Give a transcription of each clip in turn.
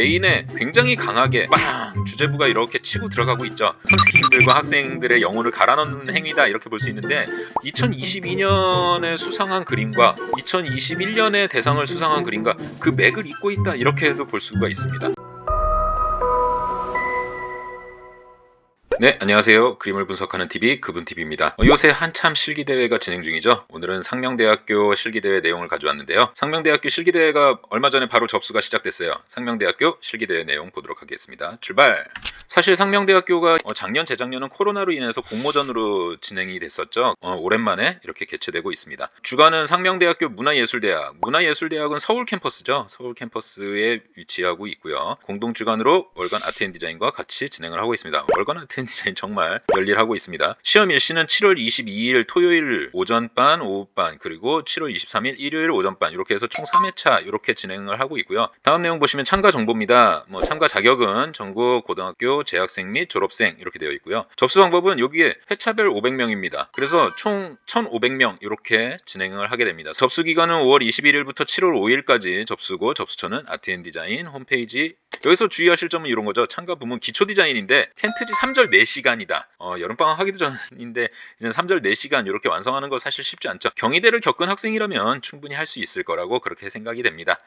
메인에 굉장히 강하게 빵 주제부가 이렇게 치고 들어가고 있죠. 선생님들과 학생들의 영혼을 갈아넣는 행위다 이렇게 볼 수 있는데 2022년에 수상한 그림과 2021년에 대상을 수상한 그림과 그 맥을 잇고 있다 이렇게도 볼 수가 있습니다. 네, 안녕하세요. 그림을 분석하는 TV 그분TV입니다. 요새 한참 실기대회가 진행 중이죠. 오늘은 상명대학교 실기대회 내용을 가져왔는데요. 상명대학교 실기대회가 얼마 전에 바로 접수가 시작됐어요. 상명대학교 실기대회 내용 보도록 하겠습니다. 출발! 사실 상명대학교가 어, 작년, 재작년은 코로나로 인해서 공모전으로 진행이 됐었죠. 어, 오랜만에 이렇게 개최되고 있습니다. 주관은 상명대학교 문화예술대학. 문화예술대학은 서울 캠퍼스죠. 서울 캠퍼스에 위치하고 있고요. 공동 주관으로 월간 아트 앤 디자인과 같이 진행을 하고 있습니다. 월간 아트 앤 디자인 정말 열일하고 있습니다. 시험 일시는 7월 22일 토요일 오전반, 오후반 그리고 7월 23일 일요일 오전반 이렇게 해서 총 3회차 이렇게 진행을 하고 있고요. 다음 내용 보시면 참가 정보입니다. 뭐 참가 자격은 전국 고등학교 재학생 및 졸업생 이렇게 되어 있고요. 접수 방법은 여기에 회차별 500명입니다. 그래서 총 1,500명 이렇게 진행을 하게 됩니다. 접수 기간은 5월 21일부터 7월 5일까지 접수고 접수처는 아트앤디자인 홈페이지 여기서 주의하실 점은 이런 거죠. 참가 부문 기초 디자인인데 텐트지 3절 4시간이다. 어, 여름방학 하기도 전인데 이제 3절 4시간 이렇게 완성하는 거 사실 쉽지 않죠. 경희대를 겪은 학생이라면 충분히 할 수 있을 거라고 그렇게 생각이 됩니다.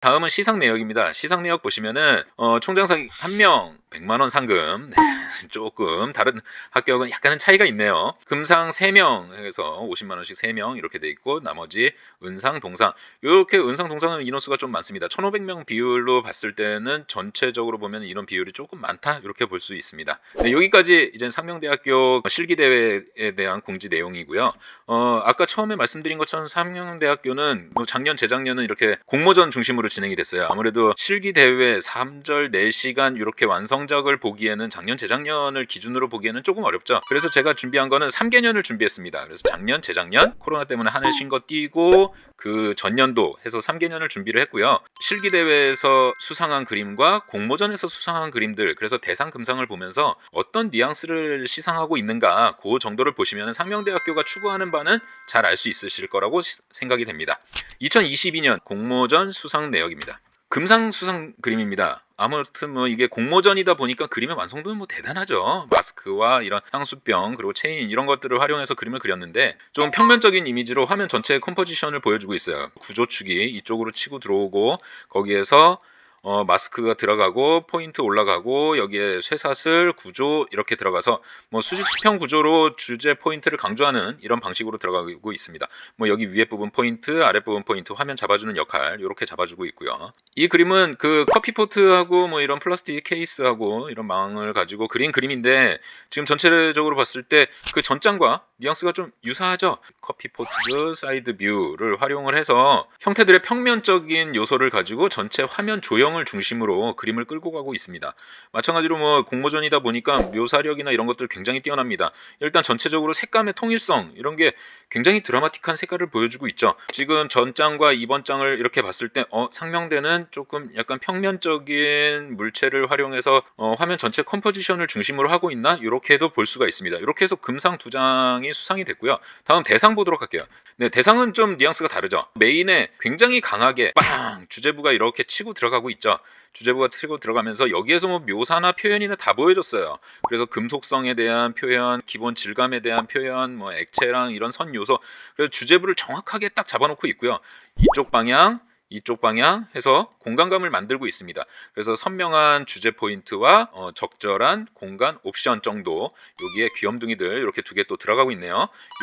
다음은 시상 내역입니다. 시상 내역 보시면은 어, 총장상 1명 100만 원 상금 네, 조금 다른 학교하고는 약간은 차이가 있네요. 금상 3명 해서 50만 원씩 3명 이렇게 돼 있고 나머지 은상 동상 이렇게 은상 동상은 인원수가 좀 많습니다. 1,500명 비율로 봤을 때는 전체적으로 보면 이런 비율이 조금 많다 이렇게 볼 수 있습니다. 네, 여기까지 이제 상명대학교 실기 대회에 대한 공지 내용이고요. 어, 아까 처음에 말씀드린 것처럼 상명대학교는 뭐 작년 재작년은 이렇게 공모전 중심으로 진행이 됐어요. 아무래도 실기 대회 3절 4시간 이렇게 완성 작을 보기에는 작년 재작년을 기준으로 보기에는 조금 어렵죠. 그래서 제가 준비한 거는 3개년을 준비했습니다. 그래서 작년 재작년 코로나 때문에 하늘 쉰거 띄고 그 전년도 해서 3개년을 준비를 했고요. 실기 대회에서 수상한 그림과 공모전에서 수상한 그림들 그래서 대상 금상을 보면서 어떤 뉘앙스를 시상하고 있는가 그 정도를 보시면 상명대학교가 추구하는 바는 잘 알 수 있으실 거라고 시- 생각이 됩니다. 2022년 공모전 수상 내역입니다. 금상 수상 그림입니다. 아무튼 뭐 이게 공모전이다 보니까 그림의 완성도는 뭐 대단하죠. 마스크와 이런 향수병 그리고 체인 이런 것들을 활용해서 그림을 그렸는데 좀 평면적인 이미지로 화면 전체의 컴포지션을 보여주고 있어요. 구조축이 이쪽으로 치고 들어오고 거기에서 어, 마스크가 들어가고 포인트 올라가고 여기에 쇠사슬 구조 이렇게 들어가서 뭐 수직 수평 구조로 주제 포인트를 강조하는 이런 방식으로 들어가고 있습니다. 뭐 여기 위에 부분 포인트, 아랫 부분 포인트, 화면 잡아주는 역할 이렇게 잡아주고 있고요. 이 그림은 그 커피 포트하고 뭐 이런 플라스틱 케이스하고 이런 망을 가지고 그린 그림인데 지금 전체적으로 봤을 때 그 전장과 뉘앙스가 좀 유사하죠. 커피 포트 사이드 뷰를 활용을 해서 형태들의 평면적인 요소를 가지고 전체 화면 조형 을 중심으로 그림을 끌고 가고 있습니다. 마찬가지로 뭐 공모전이다 보니까 묘사력이나 이런 것들 굉장히 뛰어납니다. 일단 전체적으로 색감의 통일성 이런 게 굉장히 드라마틱한 색깔을 보여주고 있죠. 지금 전장과 이번 장을 이렇게 봤을 때 어, 상명대는 조금 약간 평면적인 물체를 활용해서 어, 화면 전체 컴포지션을 중심으로 하고 있나 이렇게도 볼 수가 있습니다. 이렇게 해서 금상 두 장이 수상이 됐고요. 다음 대상 보도록 할게요. 네, 대상은 좀 뉘앙스가 다르죠. 메인에 굉장히 강하게 빵 주제부가 이렇게 치고 들어가고 있 죠. 주제부가 치고 들어가면서 여기에서 뭐 묘사나 표현이나 다 보여줬어요. 그래서 금속성에 대한 표현, 기본 질감에 대한 표현, 뭐 액체랑 이런 선 요소, 그래서 주제부를 정확하게 딱 잡아놓고 있고요. 이쪽 방향, 이쪽 방향 해서 공간감을 만들고 있습니다. 그래서 선명한 주제 포인트와 어, 적절한 공간 옵션 정도 여기에 귀염둥이들 이렇게 두 개 또 들어가고 있네요.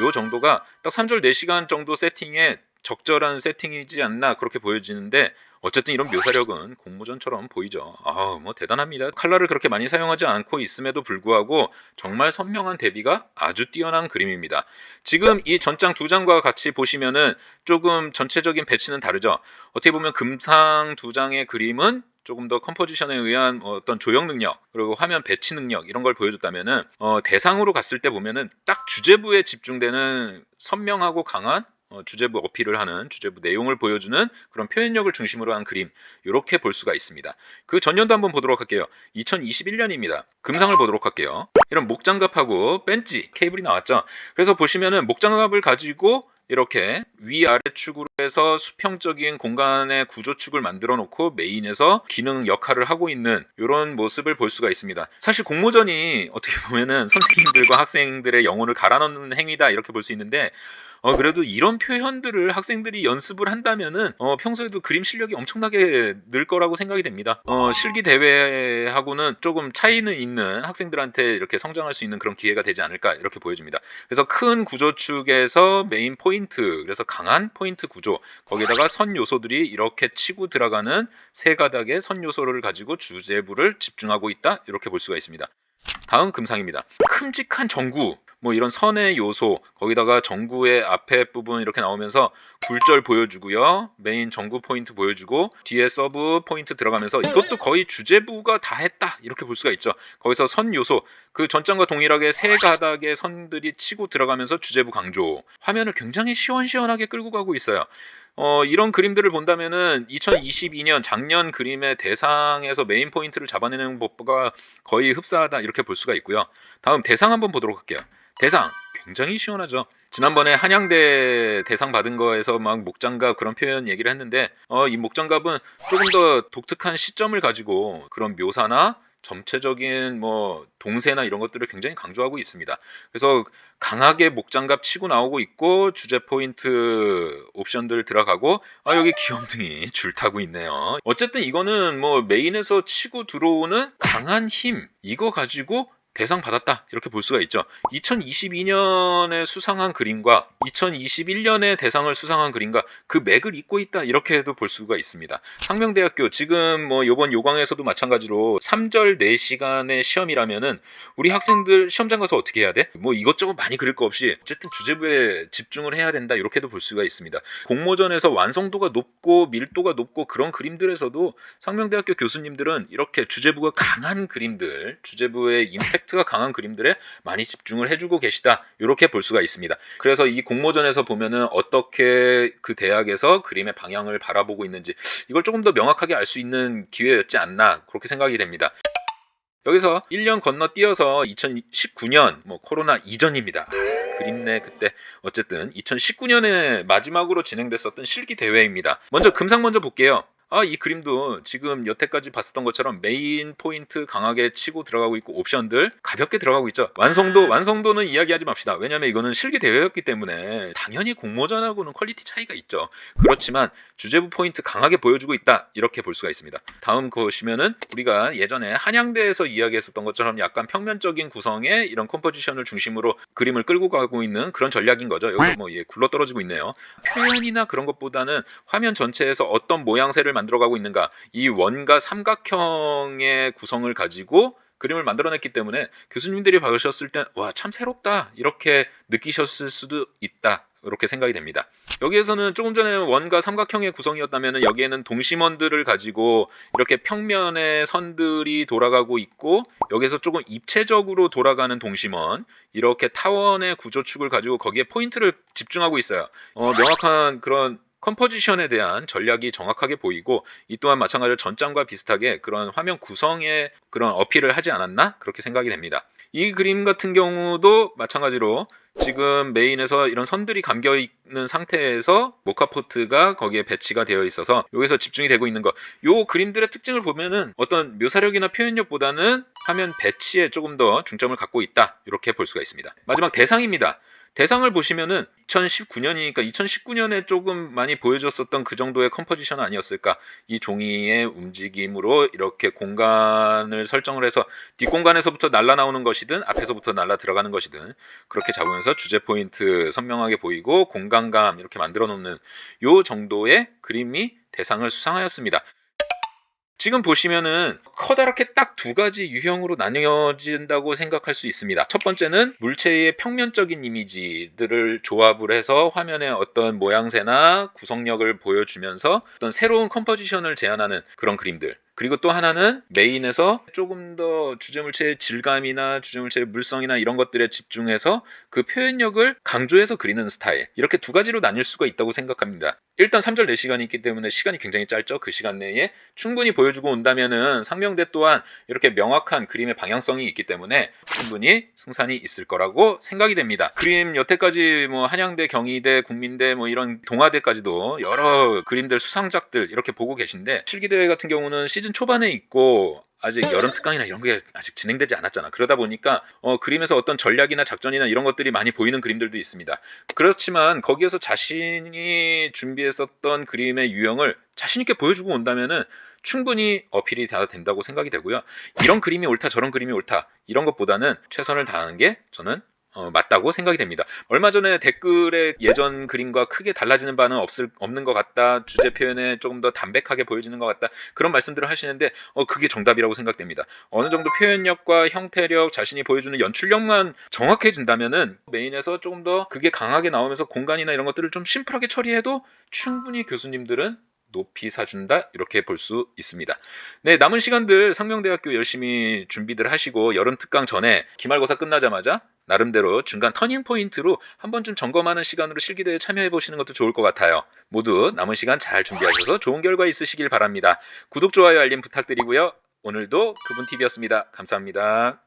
요 정도가 딱 3절 4시간 정도 세팅에 적절한 세팅이지 않나 그렇게 보여지는데 어쨌든 이런 묘사력은 공모전처럼 보이죠. 아우 뭐 대단합니다. 칼라를 그렇게 많이 사용하지 않고 있음에도 불구하고 정말 선명한 대비가 아주 뛰어난 그림입니다. 지금 이 전장 두 장과 같이 보시면은 조금 전체적인 배치는 다르죠. 어떻게 보면 금상 두 장의 그림은 조금 더 컴포지션에 의한 어떤 조형 능력 그리고 화면 배치 능력 이런 걸 보여줬다면은 어, 대상으로 갔을 때 보면은 딱 주제부에 집중되는 선명하고 강한 어, 주제부 어필을 하는 주제부 내용을 보여주는 그런 표현력을 중심으로 한 그림 이렇게 볼 수가 있습니다. 그 전년도 한번 보도록 할게요. 2021년입니다. 금상을 보도록 할게요. 이런 목장갑하고 벤치 케이블이 나왔죠. 그래서 보시면은 목장갑을 가지고 이렇게 위아래 축으로 해서 수평적인 공간의 구조축을 만들어 놓고 메인에서 기능 역할을 하고 있는 이런 모습을 볼 수가 있습니다. 사실 공모전이 어떻게 보면은 선생님들과 학생들의 영혼을 갈아 넣는 행위다 이렇게 볼 수 있는데 어, 그래도 이런 표현들을 학생들이 연습을 한다면은, 어, 평소에도 그림 실력이 엄청나게 늘 거라고 생각이 됩니다. 어, 실기 대회하고는 조금 차이는 있는 학생들한테 이렇게 성장할 수 있는 그런 기회가 되지 않을까, 이렇게 보여집니다. 그래서 큰 구조축에서 메인 포인트, 그래서 강한 포인트 구조, 거기다가 선 요소들이 이렇게 치고 들어가는 세 가닥의 선 요소를 가지고 주제부를 집중하고 있다, 이렇게 볼 수가 있습니다. 다음 금상입니다. 큼직한 전구, 뭐 이런 선의 요소, 거기다가 전구의 앞에 부분 이렇게 나오면서 굴절 보여주고요. 메인 전구 포인트 보여주고 뒤에 서브 포인트 들어가면서 이것도 거의 주제부가 다 했다 이렇게 볼 수가 있죠. 거기서 선 요소, 그 전장과 동일하게 세 가닥의 선들이 치고 들어가면서 주제부 강조. 화면을 굉장히 시원시원하게 끌고 가고 있어요. 어, 이런 그림들을 본다면은 2022년 작년 그림의 대상에서 메인 포인트를 잡아내는 법과 거의 흡사하다 이렇게 볼 수가 있고요. 다음 대상 한번 보도록 할게요. 대상 굉장히 시원하죠. 지난번에 한양대 대상 받은 거에서 막 목장갑 그런 표현 얘기를 했는데 어, 이 목장갑은 조금 더 독특한 시점을 가지고 그런 묘사나 전체적인 뭐 동세나 이런 것들을 굉장히 강조하고 있습니다. 그래서 강하게 목장갑 치고 나오고 있고 주제 포인트 옵션들 들어가고 아 여기 귀염둥이 줄 타고 있네요. 어쨌든 이거는 뭐 메인에서 치고 들어오는 강한 힘 이거 가지고 대상 받았다 이렇게 볼 수가 있죠. 2022년에 수상한 그림과 2021년에 대상을 수상한 그림과 그 맥을 잇고 있다 이렇게 해도 볼 수가 있습니다. 상명대학교 지금 뭐 이번 요강에서도 마찬가지로 3절 4시간의 시험이라면은 우리 학생들 시험장 가서 어떻게 해야 돼? 뭐 이것저것 많이 그릴 거 없이 어쨌든 주제부에 집중을 해야 된다 이렇게도 볼 수가 있습니다. 공모전에서 완성도가 높고 밀도가 높고 그런 그림들에서도 상명대학교 교수님들은 이렇게 주제부가 강한 그림들, 주제부의 임팩 트가 강한 그림들에 많이 집중을 해주고 계시다 이렇게 볼 수가 있습니다. 그래서 이 공모전에서 보면은 어떻게 그 대학에서 그림의 방향을 바라보고 있는지 이걸 조금 더 명확하게 알 수 있는 기회였지 않나 그렇게 생각이 됩니다. 여기서 1년 건너뛰어서 2019년 뭐 코로나 이전입니다. 그립네 그때 어쨌든 2019년에 마지막으로 진행됐었던 실기 대회입니다. 먼저 금상 먼저 볼게요. 아, 이 그림도 지금 여태까지 봤었던 것처럼 메인 포인트 강하게 치고 들어가고 있고 옵션들 가볍게 들어가고 있죠. 완성도, 완성도는 이야기하지 맙시다. 왜냐면 이거는 실기 대회였기 때문에 당연히 공모전하고는 퀄리티 차이가 있죠. 그렇지만 주제부 포인트 강하게 보여주고 있다. 이렇게 볼 수가 있습니다. 다음 보시면은 우리가 예전에 한양대에서 이야기했었던 것처럼 약간 평면적인 구성의 이런 컴포지션을 중심으로 그림을 끌고 가고 있는 그런 전략인 거죠. 여기 뭐 예, 굴러 떨어지고 있네요. 표현이나 그런 것보다는 화면 전체에서 어떤 모양새를 만 들어가고 있는가 이 원과 삼각형의 구성을 가지고 그림을 만들어냈기 때문에 교수님들이 봐주셨을 땐 와 참 새롭다 이렇게 느끼셨을 수도 있다 이렇게 생각이 됩니다. 여기에서는 조금 전에 원과 삼각형의 구성이었다면 여기에는 동심원들을 가지고 이렇게 평면의 선들이 돌아가고 있고 여기서 조금 입체적으로 돌아가는 동심원 이렇게 타원의 구조축을 가지고 거기에 포인트를 집중하고 있어요. 어, 명확한 그런 컴포지션에 대한 전략이 정확하게 보이고 이 또한 마찬가지로 전장과 비슷하게 그런 화면 구성에 그런 어필을 하지 않았나 그렇게 생각이 됩니다. 이 그림 같은 경우도 마찬가지로 지금 메인에서 이런 선들이 감겨 있는 상태에서 모카포트가 거기에 배치가 되어 있어서 여기서 집중이 되고 있는 것. 요 그림들의 특징을 보면은 어떤 묘사력이나 표현력보다는 화면 배치에 조금 더 중점을 갖고 있다. 이렇게 볼 수가 있습니다. 마지막 대상입니다. 대상을 보시면은 2019년이니까 2019년에 조금 많이 보여줬었던 그 정도의 컴포지션 아니었을까? 이 종이의 움직임으로 이렇게 공간을 설정을 해서 뒷공간에서부터 날라 나오는 것이든 앞에서부터 날라 들어가는 것이든 그렇게 잡으면서 주제 포인트 선명하게 보이고 공간감 이렇게 만들어 놓는 요 정도의 그림이 대상을 수상하였습니다. 지금 보시면은 커다랗게 딱 두 가지 유형으로 나뉘어진다고 생각할 수 있습니다. 첫 번째는 물체의 평면적인 이미지들을 조합을 해서 화면에 어떤 모양새나 구성력을 보여주면서 어떤 새로운 컴포지션을 제안하는 그런 그림들. 그리고 또 하나는 메인에서 조금 더 주제물체의 질감이나 주제물체의 물성이나 이런 것들에 집중해서 그 표현력을 강조해서 그리는 스타일. 이렇게 두 가지로 나뉠 수가 있다고 생각합니다. 일단 3절 4시간이 있기 때문에 시간이 굉장히 짧죠. 그 시간 내에 충분히 보여주고 온다면은 상명대 또한 이렇게 명확한 그림의 방향성이 있기 때문에 충분히 승산이 있을 거라고 생각이 됩니다. 그림 여태까지 뭐 한양대, 경희대, 국민대 뭐 이런 동아대까지도 여러 그림들 수상작들 이렇게 보고 계신데 실기대회 같은 경우는 시즌 초반에 있고 아직 여름 특강이나 이런 게 아직 진행되지 않았잖아. 그러다 보니까 어, 그림에서 어떤 전략이나 작전이나 이런 것들이 많이 보이는 그림들도 있습니다. 그렇지만 거기에서 자신이 준비했었던 그림의 유형을 자신 있게 보여주고 온다면은 충분히 어필이 다 된다고 생각이 되고요. 이런 그림이 옳다, 저런 그림이 옳다 이런 것보다는 최선을 다하는 게 저는 어, 맞다고 생각이 됩니다. 얼마 전에 댓글에 예전 그림과 크게 달라지는 바는 없을, 없는 것 같다. 주제 표현에 조금 더 담백하게 보여지는 것 같다. 그런 말씀들을 하시는데 어, 그게 정답이라고 생각됩니다. 어느 정도 표현력과 형태력, 자신이 보여주는 연출력만 정확해진다면은 메인에서 조금 더 그게 강하게 나오면서 공간이나 이런 것들을 좀 심플하게 처리해도 충분히 교수님들은 높이 사준다 이렇게 볼 수 있습니다. 네 남은 시간들 상명대학교 열심히 준비들 하시고 여름 특강 전에 기말고사 끝나자마자 나름대로 중간 터닝 포인트로 한 번쯤 점검하는 시간으로 실기대회 참여해 보시는 것도 좋을 것 같아요. 모두 남은 시간 잘 준비하셔서 좋은 결과 있으시길 바랍니다. 구독, 좋아요, 알림 부탁드리고요. 오늘도 그분 TV였습니다. 감사합니다.